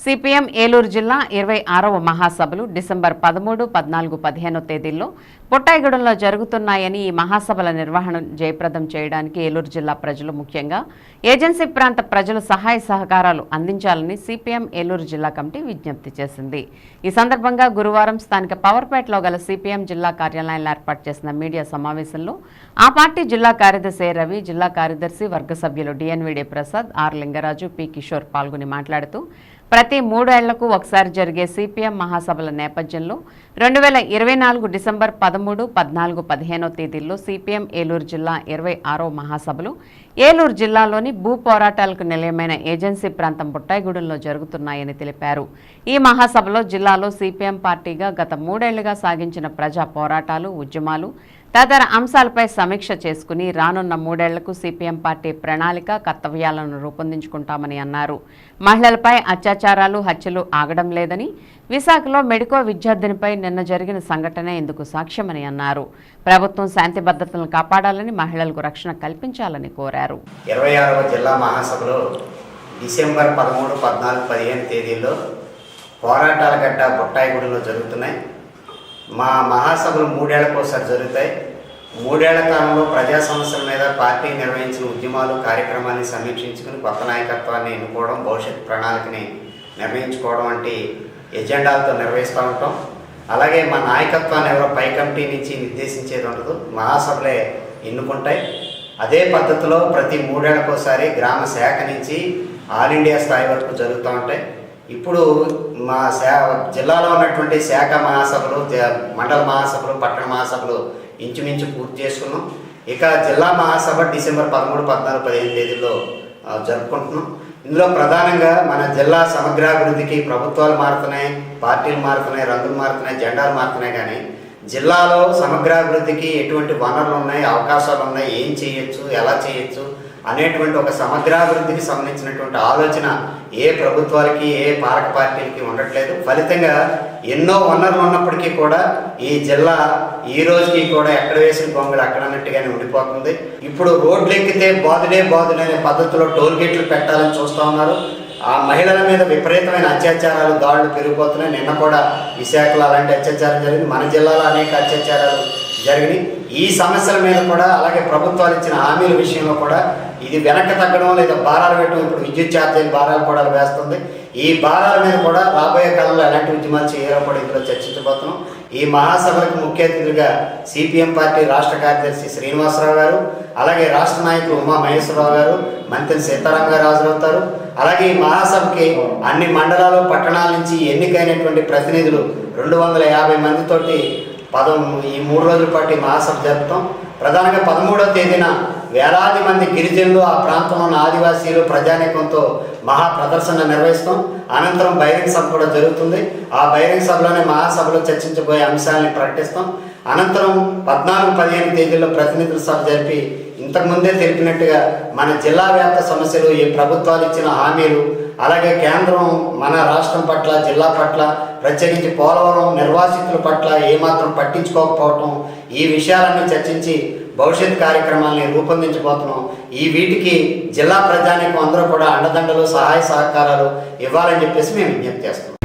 CPM Eluru జిల్లా ఇరవై ఆరవ మహాసభలు డిసెంబర్ పదమూడు పద్నాలుగు పదిహేనో తేదీల్లో పుట్టాయిగూడెంలో జరుగుతున్నాయని ఈ మహాసభల నిర్వహణ జయప్రదం చేయడానికి ఏలూరు జిల్లా ప్రజలు ముఖ్యంగా ఏజెన్సీ ప్రాంత ప్రజలు సహాయ సహకారాలు అందించాలని సిపిఎం ఏలూరు జిల్లా కమిటీ విజ్ఞప్తి చేసింది. ఈ సందర్భంగా గురువారం స్థానిక పవర్పేటలో గల సిపిఎం జిల్లా కార్యాలయంలో ఏర్పాటు చేసిన మీడియా సమావేశంలో ఆ పార్టీ జిల్లా కార్యదర్శి రవి జిల్లా కార్యదర్శి వర్గ సభ్యులు DNVD Prasad R Lingaraju P Kishore పాల్గొని మాట్లాడుతూ ప్రతి మూడేళ్ళకు ఒకసారి జరిగే సిపిఎం మహాసభల నేపథ్యంలో రెండు వేల ఇరవై నాలుగు డిసెంబర్ పదమూడు పద్నాలుగు పదిహేనో తేదీల్లో సిపిఎం ఏలూరు జిల్లా ఇరవై ఆరో మహాసభలు. ఏలూరు జిల్లాలోని భూ పోరాటాలకు నిలయమైన ఏజెన్సీ ప్రాంతం బుట్టాయిగూడెంలో జరుగుతున్నాయని తెలిపారు. ఈ మహాసభలో జిల్లాలో సిపిఎం పార్టీగా గత మూడేళ్ళుగా సాగించిన ప్రజా పోరాటాలు ఉద్యమాలు తదితర అంశాలపై సమీక్ష చేసుకుని రానున్న మూడేళ్ళకు సిపిఎం పార్టీ ప్రణాళిక కర్తవ్యాలను రూపొందించుకుంటామని అన్నారు. మహిళలపై అత్యాచారాలు హత్యలు ఆగడం లేదని విశాఖలో మెడికో విద్యార్థినిపై నిన్న జరిగిన సంఘటన ఇందుకు సాక్ష్యమని అన్నారు. ప్రభుత్వం శాంతి భద్రతలను కాపాడాలని మహిళలకు రక్షణ కల్పించాలని కోరారు. ఇరవై ఆరవ జిల్లా మహాసభలో డిసెంబర్ పదమూడు పద్నాలుగు పదిహేను తేదీల్లో పోరాటాల గడ్డ బుట్టాయిగూడెంలో జరుగుతున్నాయి. మా మహాసభలు మూడేళ్ళకు ఒకసారి జరుగుతాయి. మూడేళ్ళ కాలంలో ప్రజా సమస్యల మీద పార్టీ నిర్వహించిన ఉద్యమాలు కార్యక్రమాన్ని సమీక్షించుకుని కొత్త నాయకత్వాన్ని ఎన్నుకోవడం భవిష్యత్ ప్రణాళికని నిర్ణయించుకోవడం వంటి ఎజెండాలతో నిర్వహిస్తూ ఉంటాం. అలాగే మా నాయకత్వాన్ని ఎవరో పై కమిటీ నుంచి నిర్దేశించేది ఉండదు. మహాసభలే ఎన్నుకుంటాయి. అదే పద్ధతిలో ప్రతి మూడేళ్ళకోసారి గ్రామ శాఖ నుంచి ఆల్ ఇండియా స్థాయి వరకు జరుగుతూ ఉంటాయి. ఇప్పుడు మా శా జిల్లాలో ఉన్నటువంటి శాఖ మహాసభలు జ- మండల మహాసభలు పట్టణ మహాసభలు ఇంచుమించు పూర్తి చేసుకున్నాం. ఇక జిల్లా మహాసభ డిసెంబర్ పదమూడు పద్నాలుగు పదిహేను తేదీల్లో జరుపుకుంటున్నాం. ఇందులో ప్రధానంగా మన జిల్లా సమగ్రాభివృద్ధికి ప్రభుత్వాలు మారుతున్నాయి పార్టీలు మారుతున్నాయి రంగులు మారుతున్నాయి జెండాలు మారుతున్నాయి కానీ జిల్లాలో సమగ్రాభివృద్ధికి ఎటువంటి వనరులు ఉన్నాయి అవకాశాలు ఉన్నాయి ఏం చేయొచ్చు ఎలా చేయొచ్చు అనేటువంటి ఒక సమగ్రాభివృద్ధికి సంబంధించినటువంటి ఆలోచన ఏ ప్రభుత్వాలకి ఏ పాలక పార్టీలకి ఉండట్లేదు. ఫలితంగా ఎన్నో వనరులు ఉన్నప్పటికీ కూడా ఈ జిల్లా ఈ రోజుకి కూడా ఎక్కడ వేసిన బొమ్మలు అక్కడ అన్నట్టుగానే ఉండిపోతుంది. ఇప్పుడు రోడ్లు ఎక్కితే బాదుడే బాదుడే అనే పద్ధతిలో టోల్ గేట్లు పెట్టాలని చూస్తూ ఉన్నారు. ఆ మహిళల మీద విపరీతమైన అత్యాచారాలు దాడులు పెరిగిపోతున్నాయి. నిన్న కూడా విశాఖలో అలాంటి అత్యాచారం జరిగింది. మన జిల్లాలో అనేక అత్యాచారాలు జరిగినాయి. ఈ సమస్యల మీద కూడా అలాగే ప్రభుత్వాలు ఇచ్చిన హామీల విషయంలో కూడా ఇది వెనక్కి తగ్గడం లేదా భారాలు పెట్టడం ఇప్పుడు విద్యుత్ ఛార్జీలు భారాలు కూడా వేస్తుంది. ఈ భారాల మీద కూడా రాబోయే కాలంలో ఎలాంటి ఉద్యమాలు చేయాలో కూడా ఇందులో చర్చించబోతున్నాం. ఈ మహాసభకు ముఖ్య అతిథులుగా సిపిఎం పార్టీ రాష్ట్ర కార్యదర్శి శ్రీనివాసరావు గారు అలాగే రాష్ట్ర నాయకులు ఉమా మహేశ్వరరావు గారు మంత్రి సీతారాం గారు హాజరవుతారు. అలాగే ఈ మహాసభకి అన్ని మండలాలు పట్టణాల నుంచి ఎన్నికైనటువంటి ప్రతినిధులు రెండు వందల యాభై మందితోటి పదం ఈ మూడు రోజుల పాటు మహాసభ జరుపుతాం. ప్రధానంగా పదమూడవ తేదీన వేలాది మంది గిరిజనులు ఆ ప్రాంతంలో ఉన్న ఆదివాసీలు ప్రజానీకంతో మహా ప్రదర్శన నిర్వహిస్తాం. అనంతరం బహిరంగ సభ కూడా జరుగుతుంది. ఆ బహిరంగ సభలోనే మహాసభలో చర్చించబోయే అంశాలని ప్రకటిస్తాం. అనంతరం పద్నాలుగు పదిహేను తేదీల్లో ప్రతినిధుల సభ జరిపి ఇంతకుముందే తెలిపినట్టుగా మన జిల్లా వ్యాప్త సమస్యలు ఈ ప్రభుత్వాలు ఇచ్చిన హామీలు అలాగే కేంద్రం మన రాష్ట్రం పట్ల జిల్లా పట్ల ప్రత్యేకించి పోలవరం నిర్వాసితుల పట్ల ఏమాత్రం పట్టించుకోకపోవటం ఈ విషయాలన్నీ చర్చించి భవిష్యత్ కార్యక్రమాలని రూపొందించబోతున్నాం. ఈ వీటికి జిల్లా ప్రజానికి అందరూ కూడా అండదండలు సహాయ సహకారాలు ఇవ్వాలని చెప్పేసి మేము విజ్ఞప్తి చేస్తున్నాం.